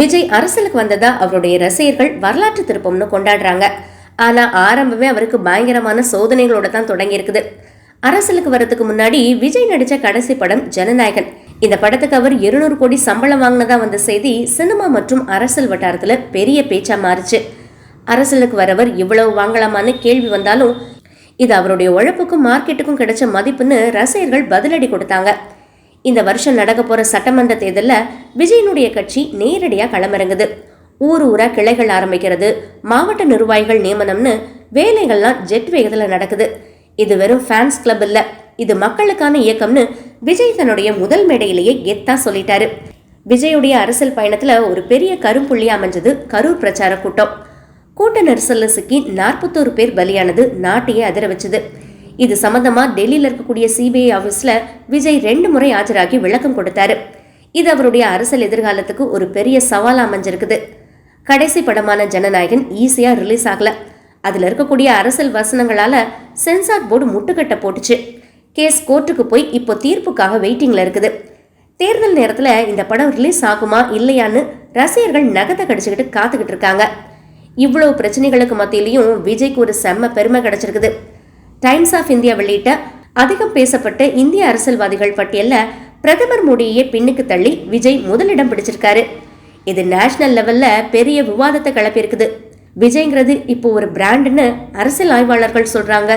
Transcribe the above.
விஜய் அரசியலுக்கு வந்ததா அவருடைய ரசிகர்கள் வரலாற்று திருப்பம்னு கொண்டாடுறாங்க. ஆனா ஆரம்பமே அவருக்கு பயங்கரமான சோதனைகளோட தான் தொடங்கி இருக்குது அரசியலுக்கு வரதுக்கு முன்னாடி விஜய் நடிச்ச கடைசி படம் ஜனநாயகன். இந்த படத்துக்கு அவர் இருநூறு கோடி சம்பளம் வாங்கினதா வந்த செய்தி சினிமா மற்றும் அரசியல் வட்டாரத்துல பெரிய பேச்சா மாறுச்சு. அரசியலுக்கு வரவர் இவ்வளவு வாங்கலாமான்னு கேள்வி வந்தாலும் இது அவருடைய உழைப்புக்கும் மார்க்கெட்டுக்கும் கிடைச்ச மதிப்புன்னு ரசிகர்கள் பதிலடி கொடுத்தாங்க. இந்த வருஷம் நடக்க போகிற சட்டமன்ற தேர்தலில் விஜயனுடைய கட்சி நேரடியாக களமிறங்குது. ஊர் ஊரா கிளைகள் ஆரம்பிக்கிறது. மாவட்ட நிர்வாகிகள் நியமனம்னு வேலைகள்லாம் ஜெட் வேகத்தில் நடக்குது. இது வெறும் ஃபேன்ஸ் கிளப் இல்லை. இது மக்களுக்கான இயக்கம்னு விஜய் தன்னுடைய முதல் மேடையிலேயே கெத்தா சொல்லிட்டாரு. விஜயுடைய அரசியல் பயணத்தில் ஒரு பெரிய கரும்புள்ளி அமைஞ்சது கரூர் பிரச்சார கூட்டம். கூட்ட நெரிசலில் சிக்கி நாற்பத்தோரு பேர் பலியானது நாட்டையே அதிர வச்சது. இது சம்பந்தமா டெல்லியில் இருக்கக்கூடிய சிபிஐ ஆஃபீஸில் விஜய் ரெண்டு முறை ஆஜராகி விளக்கம் கொடுத்தாரு. இது அவருடைய அரசியல் எதிர்காலத்துக்கு ஒரு பெரிய சவால் அமைஞ்சிருக்குது. கடைசி படமான ஜனநாயகன் ஈஸியாக ரிலீஸ் ஆகல. அதுல இருக்கக்கூடிய அரசியல் வசனங்களால சென்சார் போர்டு முட்டுக்கட்டை போட்டுச்சு. கேஸ் கோர்ட்டுக்கு போய் இப்போ தீர்ப்புக்காக வெயிட்டிங்ல இருக்குது. தேர்தல் நேரத்தில் இந்த படம் ரிலீஸ் ஆகுமா இல்லையான்னு ரசிகர்கள் நகத்தை கடிச்சுக்கிட்டு காத்துக்கிட்டு இருக்காங்க. இவ்வளவு பிரச்சனைகளுக்கு மத்தியிலையும் விஜய்க்கு ஒரு செம்ம பெருமை கிடைச்சிருக்குது. டைம்ஸ் ஆஃப் இந்தியா வெளியிட்ட அதிகம் பேசப்பட்ட இந்திய அரசியல்வாதிகள் பட்டியல்ல பிரதமர் மோடியே பின்னுக்கு தள்ளி விஜய் முதலிடம் பிடிச்சிருக்காரு. இது நேஷனல் லெவல்ல பெரிய விவாதத்தை கிளப்பியிருக்குது. விஜய்ங்கிறது இப்போ ஒரு பிராண்டுன்னு அரசியல் ஆய்வாளர்கள் சொல்றாங்க.